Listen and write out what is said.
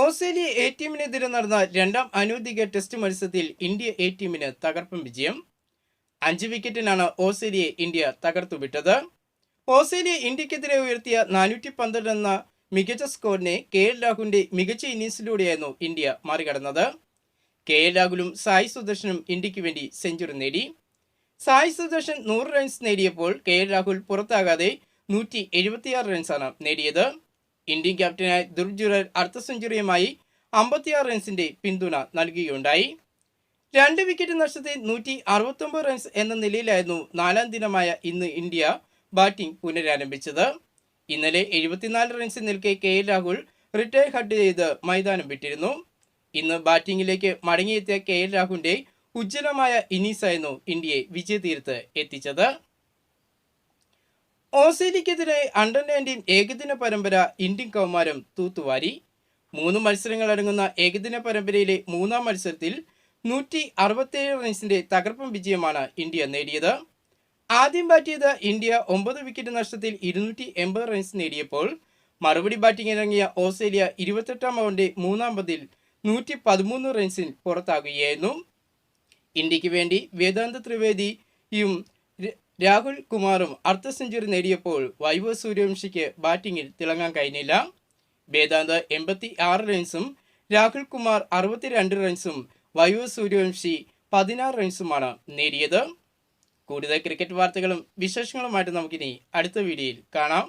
Australia A ടീമിനെതിരെ നടന്ന രണ്ടാം അനൂദിക ടെസ്റ്റ് മത്സരത്തിൽ ഇന്ത്യ എ ടീമിന് തകർപ്പൻ വിജയം. അഞ്ച് വിക്കറ്റിനാണ് ഓസ്ട്രേലിയയെ ഇന്ത്യ തകർത്തുവിട്ടത് ഓസ്ട്രേലിയ ഇന്ത്യക്കെതിരെ ഉയർത്തിയ നാനൂറ്റി പന്ത്രണ്ട് എന്ന മികച്ച സ്കോറിനെ കെ എൽ രാഹുലിന്റെ മികച്ച ഇന്നിംഗ്സിലൂടെയായിരുന്നു ഇന്ത്യ മറികടന്നത്. കെ എൽ രാഹുലും സായി സുദർശനും ഇന്ത്യയ്ക്ക് വേണ്ടി സെഞ്ചുറി നേടി. സായി സുദർശൻ നൂറ് റൺസ് നേടിയപ്പോൾ കെ എൽ രാഹുൽ പുറത്താകാതെ നൂറ്റി എഴുപത്തിയാറ് റൺസാണ് നേടിയത്. ഇന്ത്യൻ ക്യാപ്റ്റനായ ദുർജുറൽ അർദ്ധ സെഞ്ചുറിയുമായി അമ്പത്തിയാറ് റൺസിന്റെ പിന്തുണ നൽകുകയുണ്ടായി. രണ്ട് വിക്കറ്റ് നഷ്ടത്തെ നൂറ്റി അറുപത്തൊമ്പത് റൺസ് എന്ന നിലയിലായിരുന്നു നാലാം ദിനമായ ഇന്ന് ഇന്ത്യ ബാറ്റിംഗ് പുനരാരംഭിച്ചത്. ഇന്നലെ എഴുപത്തിനാല് റൺസിൽ നിൽക്കെ K L Rahul retire hurt ചെയ്ത് മൈതാനം വിട്ടിരുന്നു. ഇന്ന് ബാറ്റിംഗിലേക്ക് മടങ്ങിയെത്തിയ കെ എൽ രാഹുലിന്റെ ഉജ്ജ്വലമായ ഇന്നിംഗ്സായിരുന്നു ഇന്ത്യയെ വിജയതീരത്ത് എത്തിച്ചത്. ഓസ്ട്രേലിയക്കെതിരെ അണ്ടർ നയന്റീൻ ഏകദിന പരമ്പര ഇന്ത്യൻ കൗമാരം തൂത്തുവാരി. മൂന്ന് മത്സരങ്ങൾ അടങ്ങുന്ന ഏകദിന പരമ്പരയിലെ മൂന്നാം മത്സരത്തിൽ നൂറ്റി അറുപത്തേഴ് റൺസിന്റെ തകർപ്പൻ വിജയമാണ് ഇന്ത്യ നേടിയത്. ആദ്യം ബാറ്റ് ചെയ്ത ഇന്ത്യ ഒമ്പത് വിക്കറ്റ് നഷ്ടത്തിൽ ഇരുന്നൂറ്റി എൺപത് റൺസ് നേടിയപ്പോൾ മറുപടി ബാറ്റിംഗ് ഇറങ്ങിയ ഓസ്ട്രേലിയ ഇരുപത്തെട്ടാം ഓവറിന്റെ മൂന്നാം പതിൽ നൂറ്റി പതിമൂന്ന് റൺസിൽ പുറത്താകുകയായിരുന്നു. ഇന്ത്യയ്ക്ക് വേണ്ടി വേദാന്ത ത്രിവേദിയും രാഹുൽ കുമാറും അർദ്ധ സെഞ്ചുറി നേടിയപ്പോൾ വൈഭവ് സൂര്യവംശിക്ക് ബാറ്റിംഗിൽ തിളങ്ങാൻ കഴിഞ്ഞില്ല. വേദാന്ത് എൺപത്തി ആറ് റൺസും രാഹുൽ കുമാർ അറുപത്തിരണ്ട് റൺസും വൈഭവ് സൂര്യവംശി പതിനാറ് റൺസുമാണ് നേടിയത്. കൂടുതൽ ക്രിക്കറ്റ് വാർത്തകളും വിശേഷങ്ങളുമായിട്ട് നമുക്കിനി അടുത്ത വീഡിയോയിൽ കാണാം.